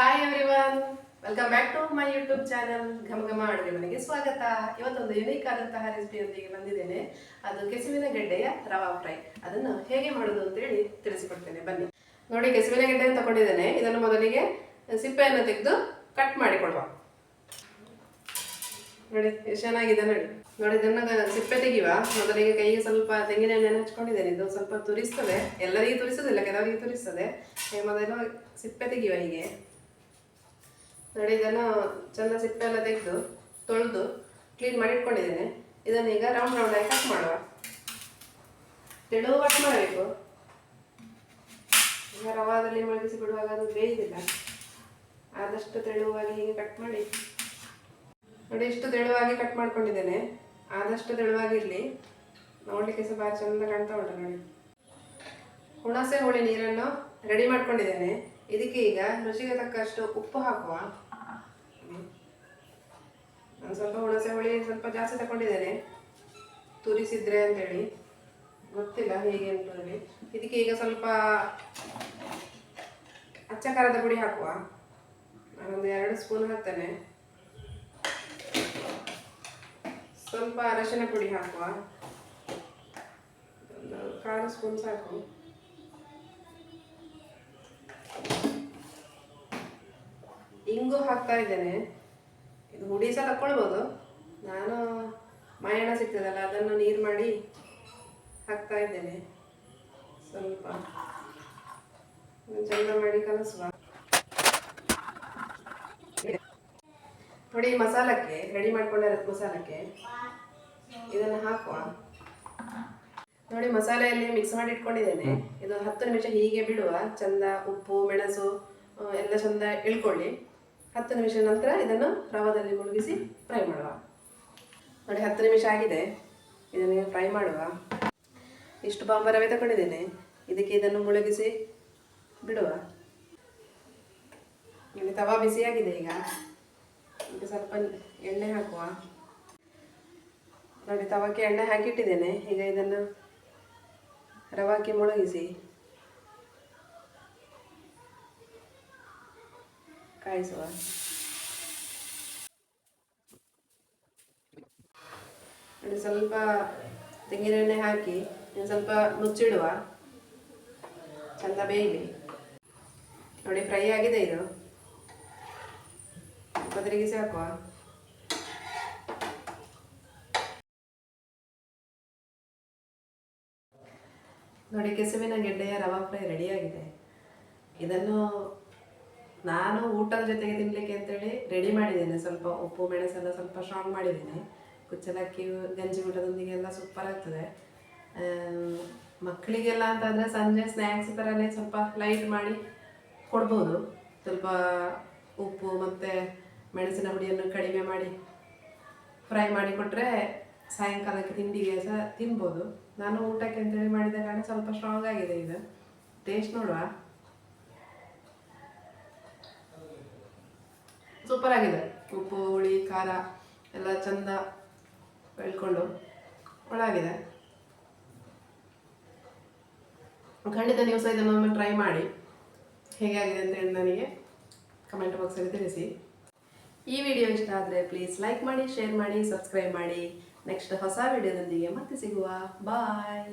Hi everyone welcome back to my YouTube channel ಘಮ ಘಮ ಅಡುಗೆ ಮನೆಗೆ ಸ್ವಾಗತ ಇವತ್ತೊಂದು ಯುನೀಕ್ ಆದಂತಹ ರೆಸಿಪಿಯೊಂದಿಗೆ ಬಂದಿದ್ದೇನೆ. ಅದು ಕೆಸುವಿನ ಗೆಡ್ಡೆಯ ರವಾ ಫ್ರೈ. ಅದನ್ನು ಹೇಗೆ ಮಾಡೋದು ಅಂತೇಳಿ ತಿಳಿಸಿಕೊಡ್ತೇನೆ. ಬನ್ನಿ. ನೋಡಿ, ಕೆಸುವಿನ ಗೆಡ್ಡೆ ತಗೊಂಡಿದ್ದೇನೆ ಇದನ್ನು ಮೊದಲಿಗೆ ಸಿಪ್ಪೆಯನ್ನು ತೆಗೆದು ಕಟ್ ಮಾಡಿಕೊಡುವ. ನೋಡಿ ಎಷ್ಟು ಚೆನ್ನಾಗಿದೆ ನೋಡಿ. ನೋಡಿ, ಇದನ್ನು ಸಿಪ್ಪೆ ತೆಗಿವ ಮೊದಲಿಗೆ ಕೈಗೆ ಸ್ವಲ್ಪ ತೆಂಗಿನ ಎಣ್ಣೆ ಹಚ್ಕೊಂಡಿದ್ದೇನೆ. ಇದು ಸ್ವಲ್ಪ ತುರಿಸ್ತದೆ. ಎಲ್ಲರಿಗೂ ತುರಿಸೋದಿಲ್ಲ, ಕೆಲವರಿಗೆ ತುರಿಸ್ತದೆ. ಮೊದಲು ಸಿಪ್ಪೆ ತೆಗೆಯುವ ಹೀಗೆ. ನೋಡಿ, ಇದನ್ನು ಚಂದ ಸಿಪ್ಪೆ ಎಲ್ಲ ತೆಗೆದು, ತೊಳೆದು ಕ್ಲೀನ್ ಮಾಡಿ ಇಟ್ಕೊಂಡಿದ್ದೇನೆ. ಇದನ್ನು ಈಗ ರೌಂಡ್ ರೌಂಡ್ ಆಗಿ ಕಟ್ ಮಾಡುವ ತೆಳು ಕಟ್ ಮಾಡಬೇಕು. ಈಗ ರವಾದಲ್ಲಿ ಮುಳುಗಿಸಿ ಬಿಡುವಾಗ ಅದು ಬೇಯುವುದಿಲ್ಲ. ಆದಷ್ಟು ತೆಳುವಾಗಿ ಹೀಗೆ ಕಟ್ ಮಾಡಿ. ನೋಡಿ, ಇಷ್ಟು ತೆಳುವಾಗಿ ಕಟ್ ಮಾಡ್ಕೊಂಡಿದ್ದೇನೆ. ಆದಷ್ಟು ತೆಳುವಾಗಿರಲಿ ನೋಡಲಿಕ್ಕೆ ಸಹ ಭಾರಿ ಚಂದ ಕಾಣ್ತಾ ಉಂಟು ನೋಡಿ. ಹುಣಸೆ ಹುಳಿ ನೀರನ್ನು ರೆಡಿ ಮಾಡ್ಕೊಂಡಿದ್ದೇನೆ. ಇದಕ್ಕೆ ಈಗ ರುಚಿಗೆ ತಕ್ಕಷ್ಟು ಉಪ್ಪು ಹಾಕುವ. ನಾನು ಸ್ವಲ್ಪ ಹುಣಸೆ ಹುಳಿ ಸ್ವಲ್ಪ ಜಾಸ್ತಿ ತಗೊಂಡಿದ್ದೇನೆ. ತುರಿಸಿದ್ರೆ ಅಂತೇಳಿ. ಗೊತ್ತಿಲ್ಲ ಹೇಗೆ ಅಂತ ಹೇಳಿ. ಇದಕ್ಕೆ ಈಗ ಸ್ವಲ್ಪ ಅಚ್ಚ ಖಾರದ ಪುಡಿ ಹಾಕುವ. ನಾನೊಂದು ಎರಡು ಸ್ಪೂನ್ ಹಾಕ್ತೇನೆ. ಸ್ವಲ್ಪ ಅರಶಿನ ಪುಡಿ ಹಾಕುವ. ಒಂದು ಕಾಲು ಸ್ಪೂನ್ ಸಾಕು. ಇಂಗು ಹಾಕ್ತಾ ಇದ್ದೇನೆ. ಇದು ಹುಡಿ ಸಹ ತಕ್ಕೊಳ್ಬೋದು. ನಾನು ಮಾಯಣ ಸಿಗ್ತದಲ್ಲ ಅದನ್ನು ನೀರು ಮಾಡಿ ಹಾಕ್ತಾ ಇದ್ದೇನೆ. ಸ್ವಲ್ಪ ಚಂದ ಮಾಡಿ ಕಲಸುವ. ನೋಡಿ ಮಸಾಲಕ್ಕೆ ರೆಡಿ ಮಾಡ್ಕೊಂಡ ಮಸಾಲಕ್ಕೆ ಇದನ್ನು ಹಾಕುವ. ನೋಡಿ ಮಸಾಲೆಯಲ್ಲಿ ಮಿಕ್ಸ್ ಮಾಡಿ ಇಟ್ಕೊಂಡಿದ್ದೇನೆ. ಇದು ಹತ್ತು ನಿಮಿಷ ಹೀಗೆ ಬಿಡುವ. ಚಂದ ಉಪ್ಪು ಮೆಣಸು ಎಲ್ಲ ಚಂದ ಇಳ್ಕೊಳ್ಳಿ ಹತ್ತು ನಿಮಿಷ ನಂತರ ಇದನ್ನು ರವದಲ್ಲಿ ಮುಳುಗಿಸಿ ಫ್ರೈ ಮಾಡುವ. ನೋಡಿ, ಹತ್ತು ನಿಮಿಷ ಆಗಿದೆ. ಇದನ್ನು ಫ್ರೈ ಮಾಡುವ. ಇಷ್ಟು ಬಾಂಬ ರವೆ ತಗೊಂಡಿದ್ದೇನೆ. ಇದಕ್ಕೆ ಇದನ್ನು ಮುಳುಗಿಸಿ ಬಿಡುವ. ಇಲ್ಲಿ ತವಾ ಬಿಸಿಯಾಗಿದೆ ಈಗ. ಈಗ ಸ್ವಲ್ಪ ಎಣ್ಣೆ ಹಾಕುವ. ನೋಡಿ, ತವಕ್ಕೆ ಎಣ್ಣೆ ಹಾಕಿಟ್ಟಿದ್ದೇನೆ. ಈಗ ಇದನ್ನು ರವಾಕ್ಕೆ ಮುಳುಗಿಸಿ ಕಾಯಿಸುವ ಸ್ವಲ್ಪ ತೆಂಗಿನ ಎಣ್ಣೆ ಹಾಕಿ ಸ್ವಲ್ಪ ಮುಚ್ಚಿಡುವ ಚಂದ ಬೇಯಲಿ. ನೋಡಿ, ಫ್ರೈ ಆಗಿದೆ ಇದು. ಬದಲಿಗೆ ಸಾಕುವ. ನೋಡಿ, ಕೆಸುವಿನ ಗೆಡ್ಡೆಯ ರವಾ ಫ್ರೈ ರೆಡಿಯಾಗಿದೆ. ಇದನ್ನು ನಾನು ಊಟದ ಜೊತೆಗೆ ತಿನ್ನಲಿಕ್ಕೆ ಅಂತೇಳಿ ರೆಡಿ ಮಾಡಿದ್ದೇನೆ. ಸ್ವಲ್ಪ ಉಪ್ಪು ಮೆಣಸೆಲ್ಲ ಸ್ವಲ್ಪ ಸ್ಟ್ರಾಂಗ್ ಮಾಡಿದ್ದೀನಿ. ಕುಚ್ಚಲಕ್ಕಿ, ಗಂಜಿ ಊಟದೊಂದಿಗೆ ಎಲ್ಲ ಸೂಪರ್ ಆಗ್ತದೆ. ಮಕ್ಕಳಿಗೆಲ್ಲ ಅಂತಂದರೆ ಸಂಜೆ ಸ್ನ್ಯಾಕ್ಸ್ ಥರನೇ ಸ್ವಲ್ಪ ಲೈಟ್ ಮಾಡಿ ಕೊಡ್ಬೋದು. ಸ್ವಲ್ಪ ಉಪ್ಪು ಮತ್ತು ಮೆಣಸಿನ ಹುಡಿಯನ್ನು ಕಡಿಮೆ ಮಾಡಿ ಫ್ರೈ ಮಾಡಿ ಕೊಟ್ಟರೆ ಸಾಯಂಕಾಲಕ್ಕೆ ತಿಂಡಿಗೆ ಸಹ ತಿನ್ಬೋದು. ನಾನು ಊಟಕ್ಕೆ ಅಂತೇಳಿ ಮಾಡಿದ ಕಾರಣ ಸ್ವಲ್ಪ ಸ್ಟ್ರಾಂಗ್ ಆಗಿದೆ ಇದು ಟೇಸ್ಟ್ ನೋಡುವ. ಸೂಪರ್ ಆಗಿದೆ. ಉಪ್ಪು, ಹುಳಿ, ಖಾರ ಎಲ್ಲ ಚಂದ ಬೆಳ್ಕೊಂಡು ಒಳಗಿದೆ. ಖಂಡಿತ ನೀವು ಸಹ ಇದನ್ನೊಮ್ಮೆ ಟ್ರೈ ಮಾಡಿ. ಹೇಗಾಗಿದೆ ಅಂತ ಹೇಳಿ ನನಗೆ ಕಮೆಂಟ್ ಬಾಕ್ಸಲ್ಲಿ ತಿಳಿಸಿ. ಈ ವಿಡಿಯೋ ಇಷ್ಟ ಆದರೆ ಪ್ಲೀಸ್ ಲೈಕ್ ಮಾಡಿ ಶೇರ್ ಮಾಡಿ ಸಬ್ಸ್ಕ್ರೈಬ್ ಮಾಡಿ. ನೆಕ್ಸ್ಟ್ ಹೊಸ ವಿಡಿಯೋದೊಂದಿಗೆ ಮತ್ತೆ ಸಿಗುವ. ಬಾಯ್